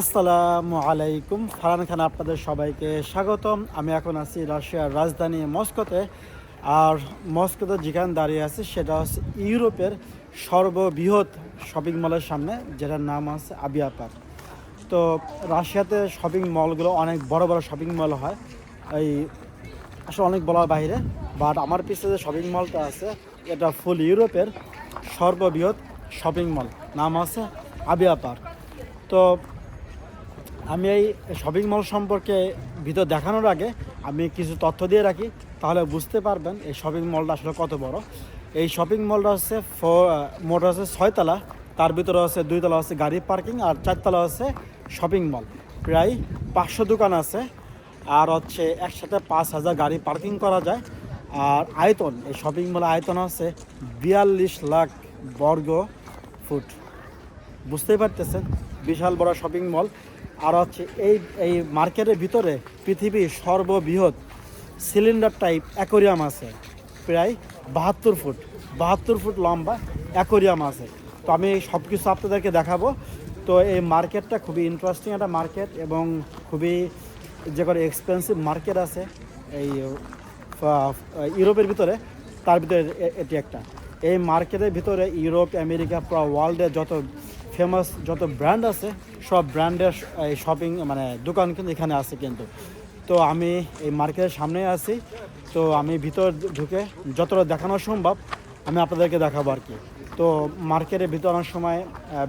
আসসালামু আলাইকুম। ফারান খান আপনাদের সবাইকে স্বাগতম। আমি এখন আছি রাশিয়ার রাজধানী মস্কোতে। আর মস্কোতে যেখানে দাঁড়িয়ে আছি, সেটা হচ্ছে ইউরোপের সর্ববৃহৎ শপিং মলের সামনে, যেটার নাম আছে আবিয়া পার্ক। তো রাশিয়াতে শপিং মলগুলো অনেক বড় বড় শপিং মল হয়। এই আসলে অনেক বলার বাইরে, বাট আমার পিছনে যে শপিং মলটা আছে, এটা ফুল ইউরোপের সর্ববৃহৎ শপিং মল। নাম আছে আবিয়া পার্ক। তো আমি এই শপিং মল সম্পর্কে ভিতর দেখানোর আগে আমি কিছু তথ্য দিয়ে রাখি, তাহলে বুঝতে পারবেন এই শপিং মলটা আসলে কত বড়। এই শপিং মলটা হচ্ছে মোট হচ্ছে ছয়তলা তার ভিতরে আছে দুইতলা আছে গাড়ি পার্কিং আর চারতলা আছে শপিং মল প্রায় পাঁচশো দোকান আছে, আর হচ্ছে একসাথে পাঁচ হাজার গাড়ি পার্কিং করা যায়। আর আয়তন, এই শপিং মলের আয়তন আছে বিয়াল্লিশ লাখ বর্গ ফুট। বুঝতেই পারতেছেন? বিশাল বড় শপিং মল আর হচ্ছে এই এই মার্কেটের ভিতরে পৃথিবীর সর্ববৃহৎ সিলিন্ডার টাইপ অ্যাকোরিয়াম আছে। প্রায় বাহাত্তর ফুট বাহাত্তর ফুট লম্বা অ্যাকোরিয়াম আছে। তো আমি সব কিছু আপনাদেরকে দেখাবো। তো এই মার্কেটটা খুবই ইন্টারেস্টিং একটা মার্কেট এবং খুবই যে করে এক্সপেন্সিভ মার্কেট আছে এই ইউরোপের ভিতরে, তার ভিতরে এটি একটা। এই মার্কেটের ভিতরে ইউরোপ, আমেরিকা, পুরো ওয়ার্ল্ডের যত ফেমাস যত ব্র্যান্ড আছে, সব ব্র্যান্ডের এই শপিং মানে দোকান কিন্তু এখানে আছে কিন্তু। তো আমি এই মার্কেটের সামনে আছি। তো আমি ভিতর ঢুকে যতটা দেখানো সম্ভব, আমি আপনাদেরকে দেখাবো আর কি। তো মার্কেটের ভিতর অনেক সময়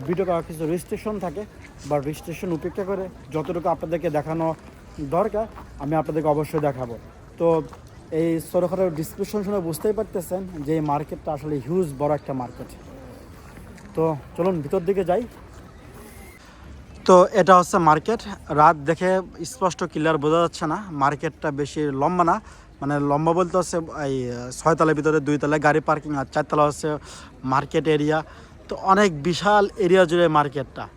ভিডিও করার কিছু রেজিস্ট্রেশন থাকে, বা রেজিস্ট্রেশন উপেক্ষা করে যতটুকু আপনাদেরকে দেখানো দরকার, আমি আপনাদেরকে অবশ্যই দেখাবো। তো এই ছোটোখাটো ডিসক্রিপশন শুনে বুঝতেই পারতেছেন যে এই মার্কেটটা আসলে হিউজ বড় একটা মার্কেট তো চলুন ভিতর দিকে যাই। তো এটা হচ্ছে মার্কেট। রাত দেখে স্পষ্ট ক্লিয়ার বোঝা যাচ্ছে না। মার্কেটটা বেশি লম্বা না। মানে লম্বা বলতে হচ্ছে, এই ছয়তলার ভিতরে দুই তলায় গাড়ি পার্কিং আর চারতলা হচ্ছে মার্কেট এরিয়া তো অনেক বিশাল এরিয়া জুড়ে মার্কেটটা।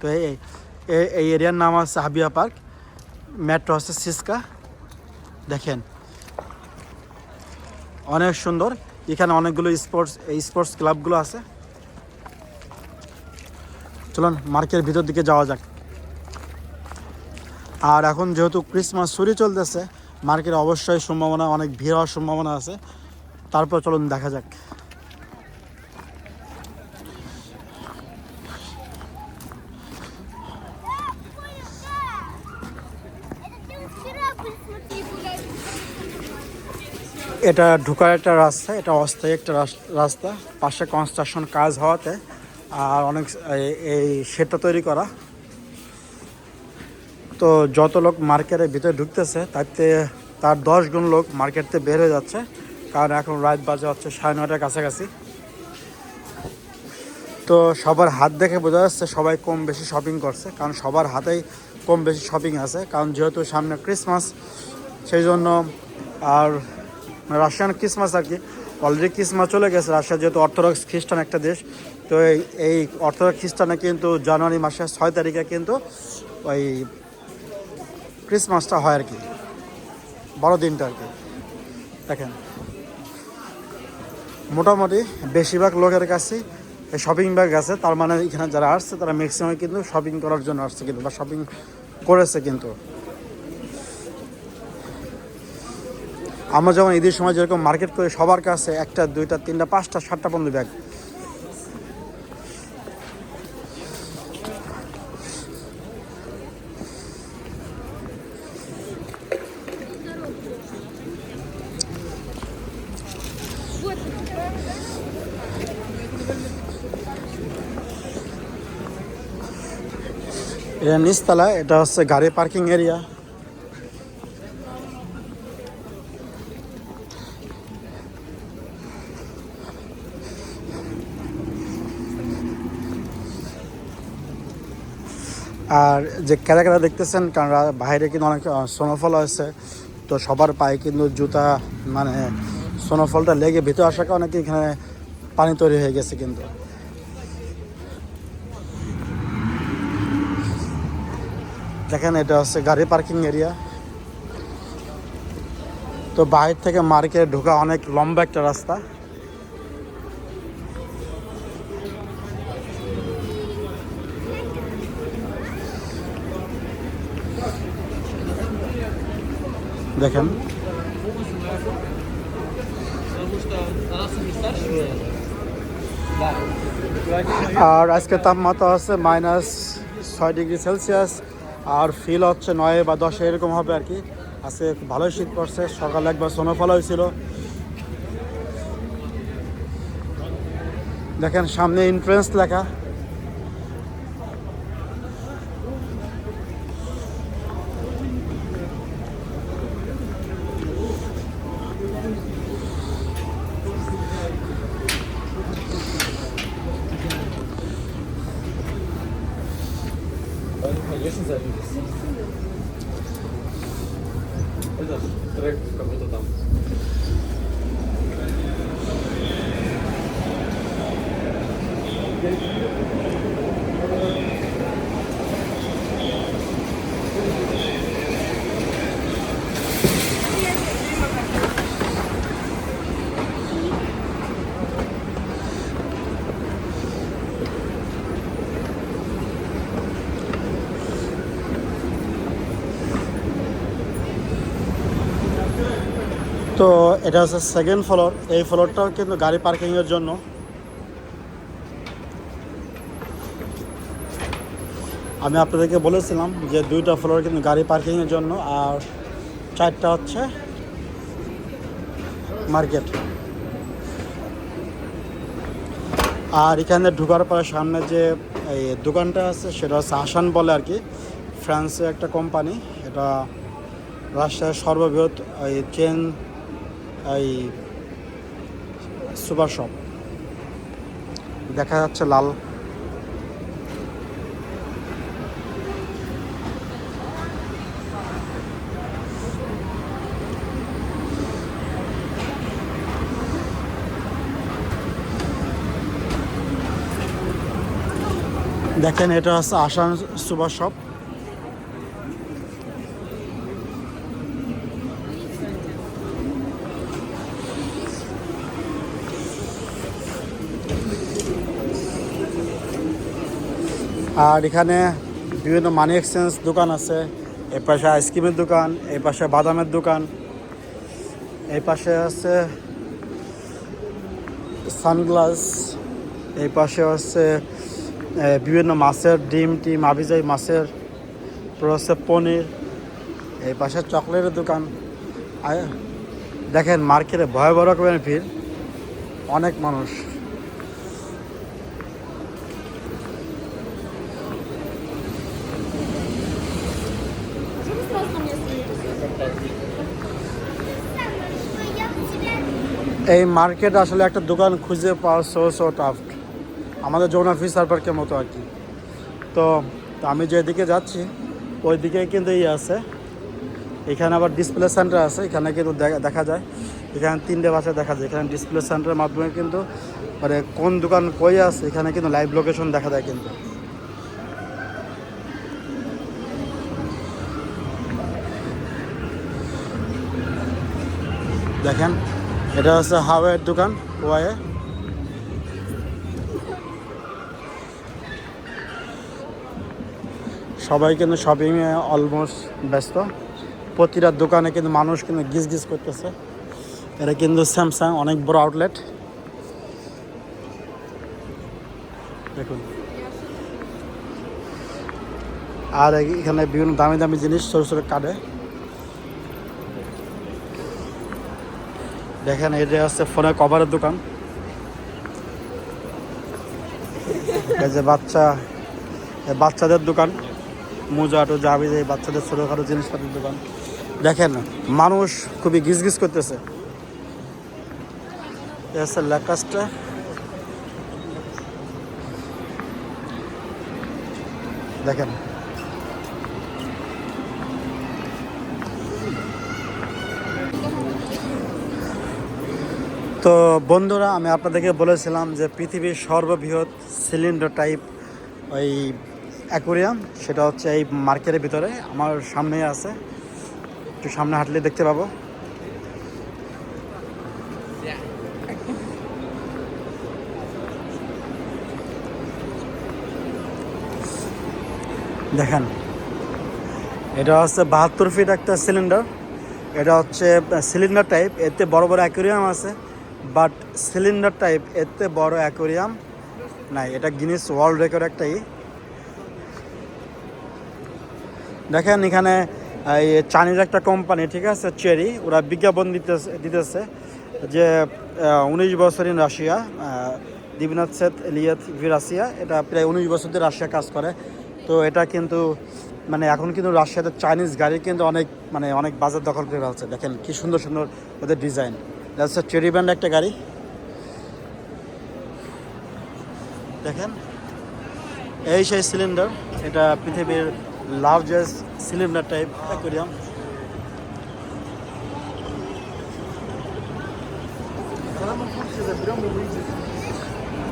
তো এই, এই- এই এরিয়ার নাম হচ্ছে হাবিয়া পার্ক। মেট্রো হচ্ছে সিসকা। দেখেন। অনেক সুন্দর। এখানে অনেকগুলো স্পোর্টস এই স্পোর্টস ক্লাবগুলো আছে। চলুন মার্কেটের ভিতর দিকে যাওয়া যাক। আর এখন যেহেতু ক্রিসমাস ছুরি চলতেছে মার্কেটে অবশ্যই সম্ভাবনা, অনেক ভিড় হওয়ার সম্ভাবনা আছে। তারপর চলুন দেখা যাক। এটা ঢোকার একটা রাস্তা, এটা অস্থায়ী একটা রাস- রাস্তা। পাশে কনস্ট্রাকশন কাজ হওয়াতে আর অনেক এই- সেটা তৈরি করা। তো যত লোক মার্কেটের ভিতরে ঢুকতেছে, তাতে তার দশ গুণ লোক মার্কেট থেকে বের হয়ে যাচ্ছে। কারণ এখন রাত বাজে হচ্ছে সাড়ে নয়টার কাছাকাছি। তো সবার হাত দেখে বোঝা যাচ্ছে সবাই কম বেশি শপিং করছে। কারণ সবার হাতেই কম বেশি শপিং আছে। কারণ যেহেতু সামনে ক্রিসমাস সেই জন্য আর রাশিয়ান ক্রিসমাস আর কি। অলরেডি ক্রিসমাস চলে গেছে। রাশিয়া যেহেতু অর্থোডক্স খ্রিস্টান একটা দেশ, তো এই এই অর্থোডক্স খ্রিস্টানে কিন্তু জানুয়ারি মাসের ছয় তারিখে কিন্তু ওই ক্রিসমাসটা হয় আর কি। বড়দিনটা আর কি। দেখেন। মোটামুটি বেশিরভাগ লোকের কাছে শপিং ব্যাগ আছে। তার মানে এখানে যারা আসছে, তারা ম্যাক্সিমাম কিন্তু শপিং করার জন্য আসছে কিন্তু বা শপিং করেছে কিন্তু। আমরা যখন ঈদের সময় যেরকম মার্কেট করে সবার কাছে একটা, দুইটা, তিনটা, পাঁচটা, সাতটা পর্যন্ত ব্যাগ এটা নিচতলা এটা হচ্ছে গাড়ি পার্কিং এরিয়া আর যে কেদা কেদা দেখতেছেন, কারণ বাইরে কিন্তু অনেক স্নোফল আছে তো সবার পায়ে কিন্তু জুতা মানে স্নোফলটা লেগে ভিতরে আসার কারণে এখানে পানি তৈরি হয়ে গেছে কিন্তু। দেখেন, এটা হচ্ছে গাড়ি পার্কিং এরিয়া তো বাইরে থেকে মার্কেটে ঢোকা অনেক লম্বা একটা রাস্তা। দেখেন। আর আজকে তাপমাত্রা হচ্ছে মাইনাস ছয় ডিগ্রি সেলসিয়াস আর ফিল হচ্ছে নয় বা দশে, এরকম হবে আর কি। আজকে ভালোই শীত পড়ছে, সকালে একবার স্নোফল হয়েছিল। দেখেন সামনে ইন্ট্রেন্স লেখা। Конечно, завидуешь. Это трек кого-то там. Thank you. তো এটা হচ্ছে সেকেন্ড ফ্লোর এই ফ্লোরটাও কিন্তু গাড়ি পার্কিংয়ের জন্য। আমি আপনাদেরকে বলেছিলাম যে দুইটা ফ্লোর কিন্তু গাড়ি পার্কিংয়ের জন্য, আর চারটা হচ্ছে মার্কেট আর এখানে ঢুকার পরে সামনে যে এই দোকানটা আছে, সেটা হচ্ছে আসান বলে আর কি, ফ্রান্সের একটা কোম্পানি এটা রাশিয়ার সর্ববৃহৎ, এই চেন এই সুপার শপ। দেখা যাচ্ছে লাল। দেখেন এটা হচ্ছে আসান সুপার শপ। আর এখানে বিভিন্ন মানি এক্সচেঞ্জ দোকান আছে। এই পাশে আইসক্রিমের দোকান এই পাশে বাদামের দোকান এই পাশে আছে সানগ্লাস এই পাশে আছে বিভিন্ন মাছের ডিম, টিম আবিজাই মাছের হচ্ছে পনির এই পাশে চকলেটের দোকান। দেখেন মার্কেটে ভয়াবহ রকমের ভিড়। অনেক মানুষ। এই মার্কেট আসলে একটা দোকান খুঁজে পাওয়া সো সো টাফ আমাদের যমুনা ফিস পার্কের মতো আর কি। তো আমি যেদিকে যাচ্ছি ওই দিকে কিন্তু ই আছে। এখানে আবার ডিসপ্লে সেন্টার আছে, এখানে কিন্তু দেখা- দেখা যায়। এখানে তিনটে ভাষায় দেখা যায়। এখানে ডিসপ্লে সেন্টারের মাধ্যমে কিন্তু মানে কোন দোকান কই আছে, এখানে কিন্তু লাইভ লোকেশন দেখা যায় কিন্তু। দেখেন এটা হচ্ছে হাওয়ের দোকান ওয়ায়ে সবাই কিন্তু শপিংয়ে অলমোস্ট ব্যস্ত। প্রতিটা দোকানে কিন্তু মানুষ কিন্তু গিজ গিজ করতেছে। এটা কিন্তু স্যামসাং অনেক বড় আউটলেট দেখুন। আর এখানে বিভিন্ন দামি দামি জিনিস ছোটো ছোটো কাটে দেখেন এটা হচ্ছে ফোনের কভারের দোকান। এই যে বাচ্চা বাচ্চাদের দোকান। মোজা টোজা আবি যে বাচ্চাদের ছোটোখাটো জিনিসপত্রের দোকান। দেখেন, মানুষ খুবই গিজ গিজ করতেছে হচ্ছে দেখেন তো বন্ধুরা, আমি আপনাদেরকে বলেছিলাম যে পৃথিবীর সর্ববৃহৎ সিলিন্ডার টাইপ ওই অ্যাকোরিয়াম সেটা হচ্ছে এই মার্কেটের ভিতরে, আমার সামনে আছে। একটু সামনে হাঁটলে দেখতে পাবো। দেখেন, এটা হচ্ছে বাহাত্তর ফিট একটা সিলিন্ডার এটা হচ্ছে সিলিন্ডার টাইপ এতে বড় বড় অ্যাকোরিয়াম আছে। বাট সিলিন্ডার টাইপ, এতে বড় অ্যাকোরিয়াম নাই। এটা গিনিস ওয়ার্ল্ড রেকর্ড একটাই দেখেন এখানে, এই চাইনিজ একটা কোম্পানি ঠিক আছে চেরি ওরা বিজ্ঞাপন দিতেছে দিতেছে যে উনিশ বছরিন রাশিয়া দিবনাথ সেত এলিয়াত ভি রাশিয়া এটা প্রায় উনিশ বছর ধরে রাশিয়া কাজ করে। তো এটা কিন্তু মানে এখন কিন্তু রাশিয়াতে চাইনিজ গাড়ি কিন্তু অনেক মানে অনেক বাজার দখল করে ফেলছে। দেখেন কি সুন্দর সুন্দর ওদের ডিজাইন এটা হচ্ছে চেরি ব্র্যান্ড একটা গাড়ি। দেখেন, এই সেই সিলিন্ডার এটা পৃথিবীর লার্জেস্ট সিলিন্ডার টাইপ অ্যাকোরিয়াম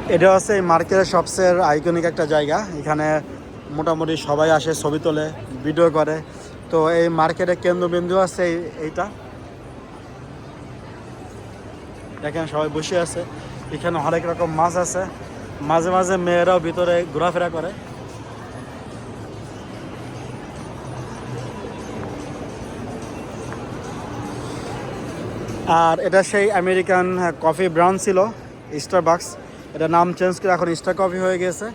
এটা হচ্ছে এই মার্কেটের সবচেয়ে আইকনিক একটা জায়গা। এখানে মোটামুটি সবাই আসে, ছবি তোলে ভিডিও করে। তো এই মার্কেটের কেন্দ্রবিন্দু আছে এই- এইটা। দেখেন সবাই বসে আছে। এখানে হরেক রকম মাছ আছে। মাঝে মাঝে মেয়েরাও ভিতরে ঘোরাফেরা করে। আর এটা সেই আমেরিকান কফি ব্রাউন ছিল স্টার বাক্স এটা নাম চেঞ্জ করে এখন স্টার কফি হয়ে গেছে।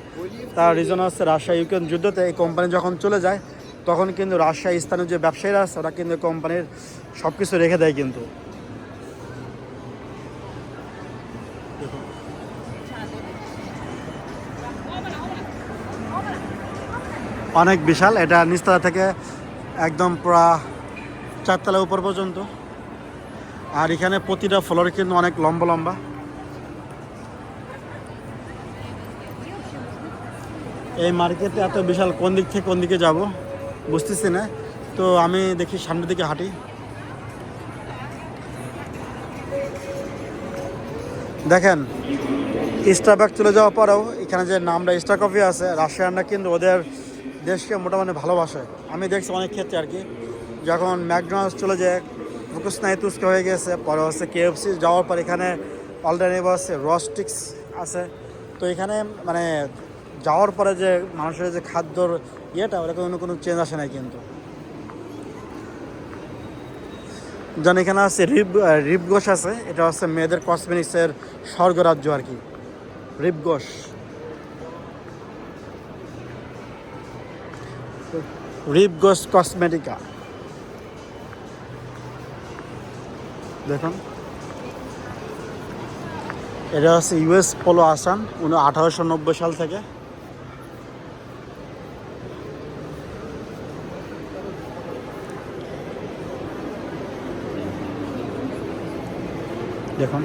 তার রিজন হচ্ছে রাশিয়া ইউক্রেন যুদ্ধতে এই কোম্পানি যখন চলে যায়, তখন কিন্তু রাশিয়া স্থানীয় যে ব্যবসায়ীরা আছে, ওরা কিন্তু কোম্পানির সব কিছু রেখে দেয় কিন্তু। অনেক বিশাল। এটা নিচতলা থেকে একদম পুরা চারতলা উপর পর্যন্ত। আর এখানে প্রতিটা ফ্লোর কিন্তু অনেক লম্বা লম্বা। এই মার্কেটে এত বিশাল কোন দিক থেকে কোন দিকে যাব বুঝতেছি না। তো আমি দেখি সামনের দিকে হাঁটি। দেখেন স্টারবাক চলে যাওয়ার পরেও এখানে যে নামটা স্টার কফি আছে রাশিয়ানরা কিন্তু ওদের দেশকে মোটামুটি ভালোবাসে। আমি দেখছি অনেক ক্ষেত্রে আর কি। যখন ম্যাকডোনাল্ডস চলে যায় ফুকুস নাই তুস্কে হয়ে গেছে, পরে হচ্ছে কেএফসি যাওয়ার পর এখানে অল্টারনেটিভ আছে রস্টিক্স আছে। তো এখানে মানে যাওয়ার পরে যে মানুষের যে খাদ্যর ইয়েটা ওটা কোনো কোনো চেঞ্জ আসে নাই কিন্তু। যেন এখানে আছে রিব রিব আছে, এটা হচ্ছে মেয়েদের কসমেটিক্সের স্বর্গরাজ্য আর কি। রিব গোশ কসমেটিকা দেখুন। এটা হচ্ছে ইউএস পোলো আসান উনি আঠারোশো নব্বই সাল থেকে। দেখুন।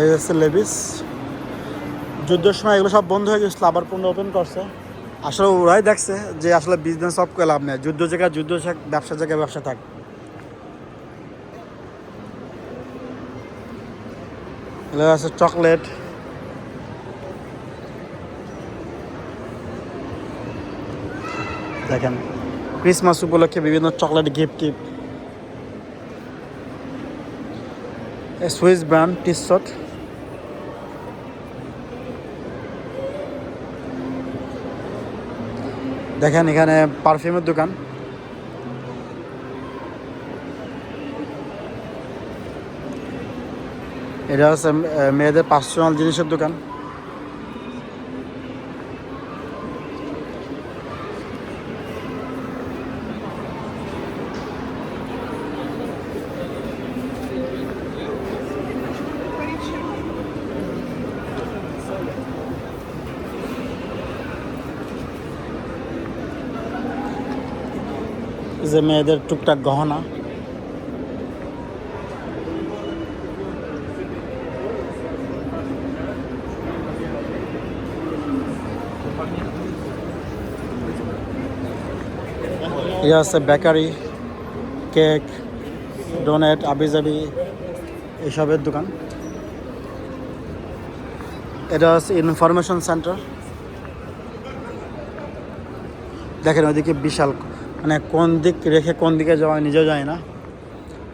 এই হচ্ছে লেবিস যুদ্ধের সময় এগুলো সব বন্ধ হয়ে গেছিল, আবার পুনঃ ওপেন করছে। আসলে ওরাই দেখছে যে আসলে বিজনেস সব করে লাভ নেই, যুদ্ধ জায়গায় যুদ্ধ থাক ব্যবসা জায়গায় ব্যবসা থাক। আছে চকলেট দেখেন ক্রিসমাস উপলক্ষে বিভিন্ন chocolate gift tip Swiss brand টি দেখেন এখানে পারফিউমের দোকান। এটা হচ্ছে মেয়েদের পার্সোনাল জিনিসের দোকান। যে মেয়েদের টুকটাক গহনা। এই আছে বেকারি, কেক, ডোনেট, আবিজাবি এইসবের দোকান। এটা হচ্ছে ইনফরমেশন সেন্টার। দেখেন ওইদিকে বিশাল মানে কোন দিক রেখে কোন দিকে যাওয়া নিজেও যায় না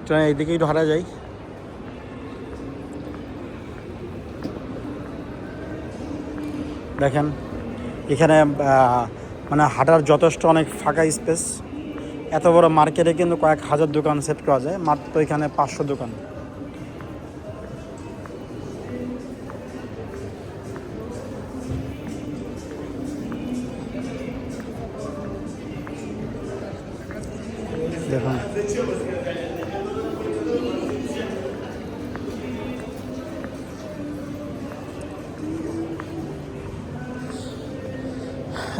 তো এইদিকেই ধরা যাই দেখেন এখানে মানে হাঁটার যথেষ্ট অনেক ফাঁকা স্পেস এত বড় মার্কেটে কিন্তু কয়েক হাজার দোকান সেট করা যায় মাত্র এখানে পাঁচশো দোকান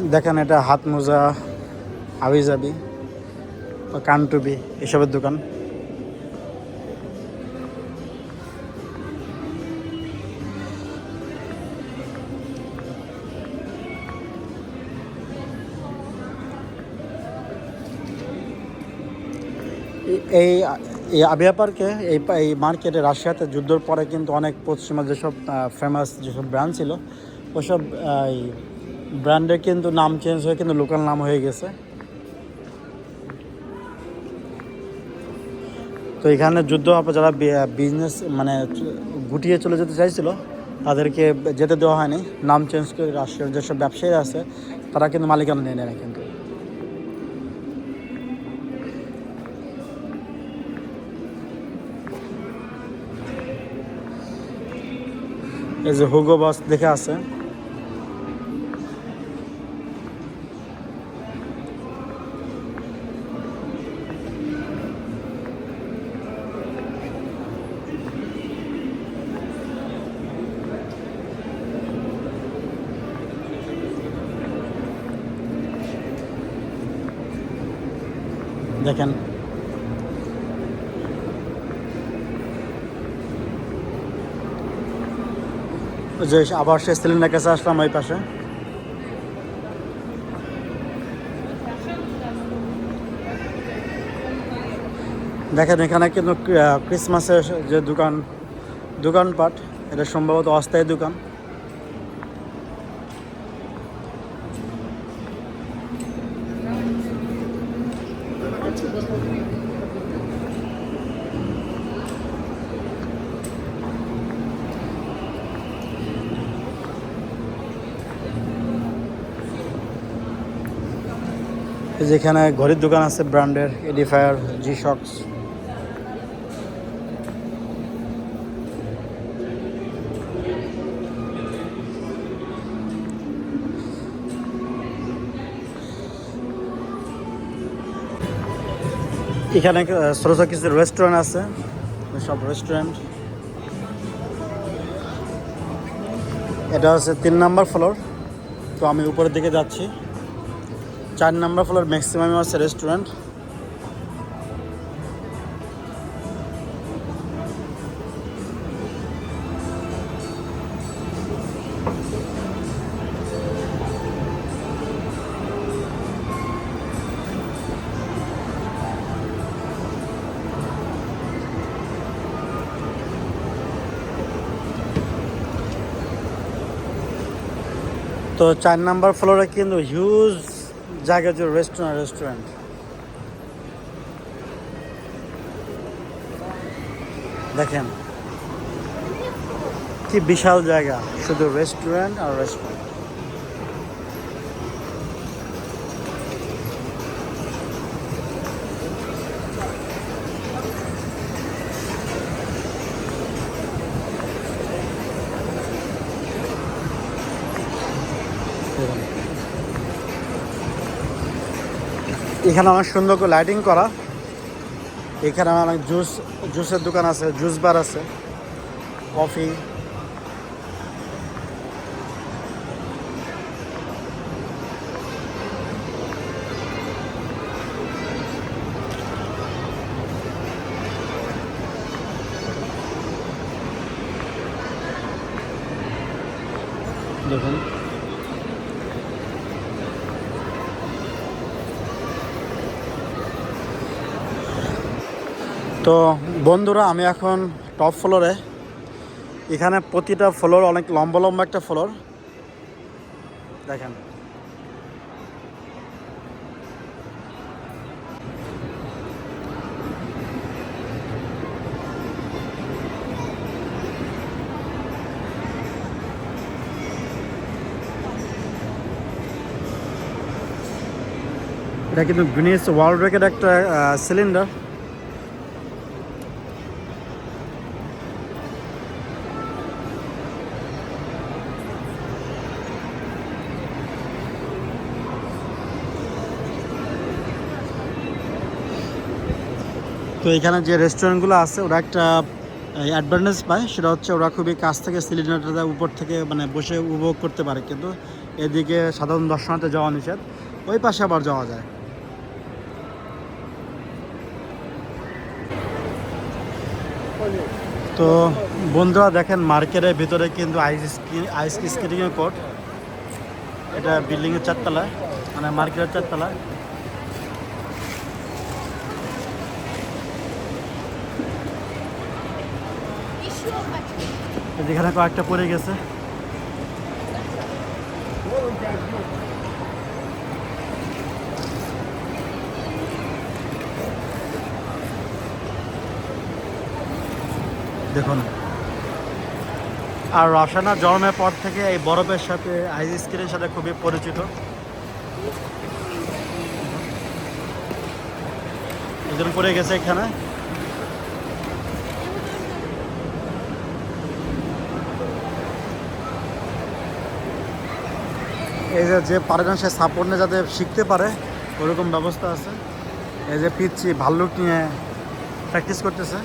দেখেন এটা হাত মোজা হাবিজাবি বা কানটুবি এসবের দোকান। এই- এই আবিয়া পার্কে, এই এই মার্কেটে রাশিয়াতে যুদ্ধর পরে কিন্তু অনেক পশ্চিমা যেসব ফেমাস যেসব ব্র্যান্ড ছিল, ওসব এই ব্র্যান্ডের কিন্তু নাম চেঞ্জ হয়ে কিন্তু লোকাল নাম হয়ে গেছে। তো এখানে যুদ্ধ যারা বিজনেস মানে গুটিয়ে চলে যেতে চাইছিল, তাদেরকে যেতে দেওয়া হয়নি। নাম চেঞ্জ করে রাশিয়ার যেসব ব্যবসায়ী আছে, তারা কিন্তু মালিকানা নিয়ে নেয় কিন্তু। এই যে হুগো বাস দেখে আছে দেখেন ওই যে আবার সে সিলিন্ডার কাছে আসলাম ওই পাশে। দেখেন, এখানে কিন্তু ক্রিসমাসের যে দোকান, দোকানপাট, এটা সম্ভবত অস্থায়ী দোকান। এই যে ঘড়ির দোকান আছে, ব্র্যান্ডের এডিফায়ার জি শক্স এখানে ছোট ছোট কিছু রেস্টুরেন্ট আছে, সব রেস্টুরেন্ট এটা হচ্ছে তিন নাম্বার ফ্লোর তো আমি উপরের দিকে যাচ্ছি। চার নাম্বার ফ্লোর ম্যাক্সিমাম আছে রেস্টুরেন্ট তো চার নাম্বার ফ্লোরে কিন্তু হিউজ জায়গা জুড়ে রেস্টুরেন্ট রেস্টুরেন্ট দেখেন কি বিশাল জায়গা শুধু রেস্টুরেন্ট আর রেস্টুরেন্ট এখানে অনেক সুন্দর করে লাইটিং করা। এখানে অনেক জুস জুসের দোকান আছে জুস বার আছে কফি তো বন্ধুরা, আমি এখন টপ ফ্লোরে এখানে প্রতিটা ফ্লোর অনেক লম্বা লম্বা একটা ফ্লোর দেখেন। এটা কিন্তু গ্রিনিস ওয়ার্ল্ড রেকের একটা সিলিন্ডার তো এখানে যে রেস্টুরেন্টগুলো আছে, ওরা একটা অ্যাডভান্টেজ পায়। সেটা হচ্ছে ওরা খুবই কাছ থেকে সিলিন্ডারটা উপর থেকে মানে বসে উপভোগ করতে পারে, কিন্তু এদিকে সাধারণ দর্শনার্থী যাওয়া নিষেধ। ওই পাশে আবার যাওয়া যায়। তো বন্ধুরা দেখেন, মার্কেটের ভিতরে কিন্তু আইস আইস স্কেটিংয়ের কোর্ট এটা বিল্ডিংয়ের চারতলা মানে মার্কেটের চারতলা। যেখানে কয়েকটা পড়ে গেছে। দেখুন, আর রসানা জন্মের পর থেকে এই বরফের সাথে আইস স্ক্রিনের সাথে খুবই পরিচিত। পড়ে গেছে এখানে। এই যে যে পারে না সে সাপোর্ট নিয়ে যাতে শিখতে পারে, ওরকম ব্যবস্থা আছে। এই যে পিচ্ছি ভাল্লুক নিয়ে প্র্যাকটিস করতেছে।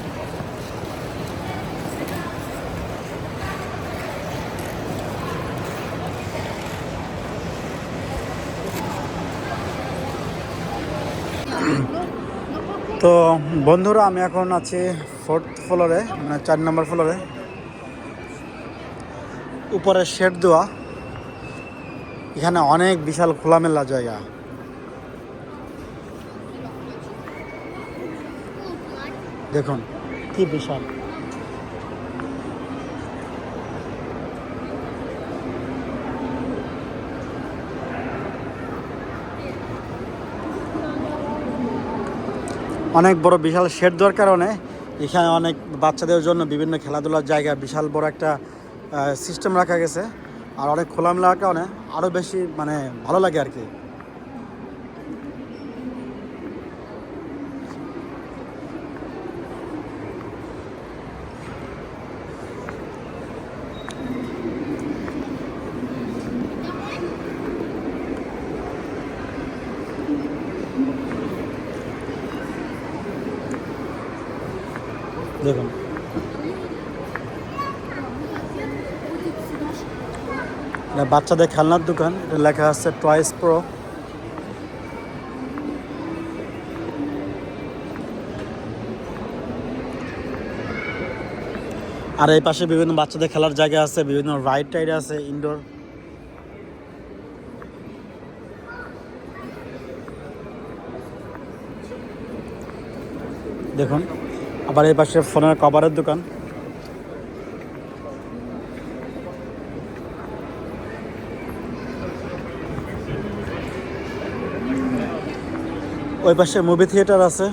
তো বন্ধুরা, আমি এখন আছি ফোর্থ ফ্লোরে মানে চার নম্বর ফ্লোরে উপরে শেড দেওয়া। এখানে অনেক বিশাল খোলামেলা জায়গা। দেখুন, কি বিশাল। অনেক বড় বিশাল শেড দেওয়ার কারণে এখানে অনেক বাচ্চাদের জন্য বিভিন্ন খেলাধুলার জায়গা বিশাল বড় একটা সিস্টেম রাখা গেছে। আর অনেক খোলামেলার কারণে আরও বেশি মানে ভালো লাগে আর কি দেখুন এটা বাচ্চাদের খেলনার দোকান, এটা লেখা আছে টয়েস প্রো আর এই পাশে বিভিন্ন বাচ্চাদের খেলার জায়গা আছে, বিভিন্ন রাইড টাইড আছে ইনডোর দেখুন, আবার এই পাশে ফোনের কভারের দোকান। ওই পাশে মুভি থিয়েটার আছে।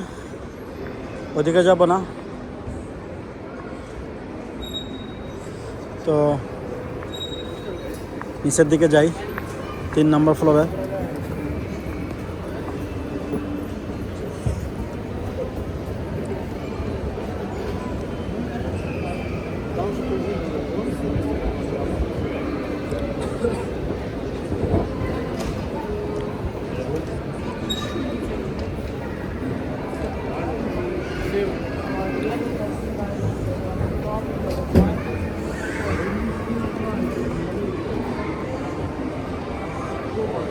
ওদিকে যাব না। তো, নিচের দিকে যাই, তিন নম্বর ফ্লোরে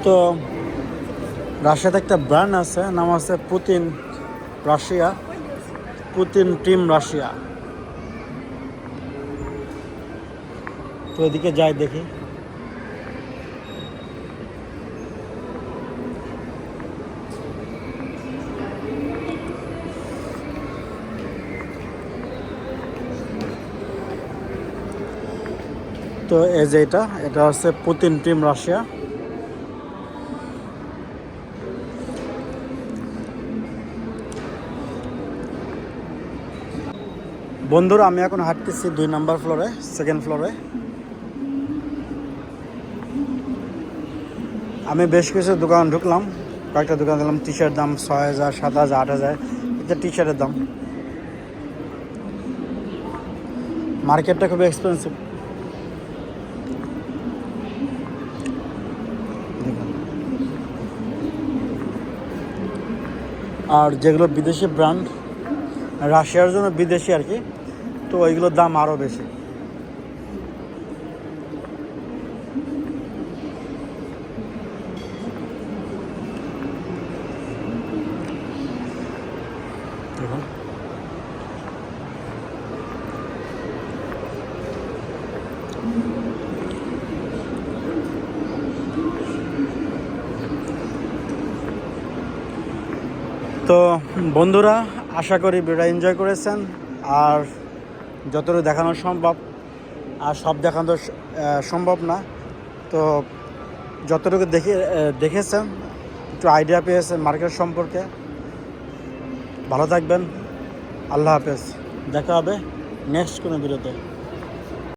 তো রাশিয়াতে একটা ব্র্যান্ড আছে, নাম আছে Putin Russia, Putin team Russia. তো এদিকে যাই দেখি। তো এই যে এটা এটা হচ্ছে পুতিন টিম রাশিয়া। বন্ধুরা, আমি এখন হাঁটতেছি দুই নাম্বার ফ্লোরে সেকেন্ড ফ্লোরে আমি বেশ কিছু দোকান ঢুকলাম, কয়েকটা দোকান দিলাম টি শার্ট দাম ছয় হাজার, সাত হাজার, আট হাজার, এটা টি শার্টের দাম। মার্কেটটা খুব এক্সপেন্সিভ আর যেগুলো বিদেশি ব্র্যান্ড রাশিয়ার জন্য বিদেশি আর কি তো ওইগুলোর দাম আরও বেশি। তো বন্ধুরা আশা করি ভিডিওটা এনজয় করেছেন। আর যতটুকু দেখানো সম্ভব, আর সব দেখানো সম্ভব না। তো যতটুকু দেখে দেখেছেন, একটু আইডিয়া পেয়েছেন মার্কেট সম্পর্কে। ভালো থাকবেন। আল্লাহ হাফেজ। দেখা হবে নেক্সট কোনো ভিডিওতে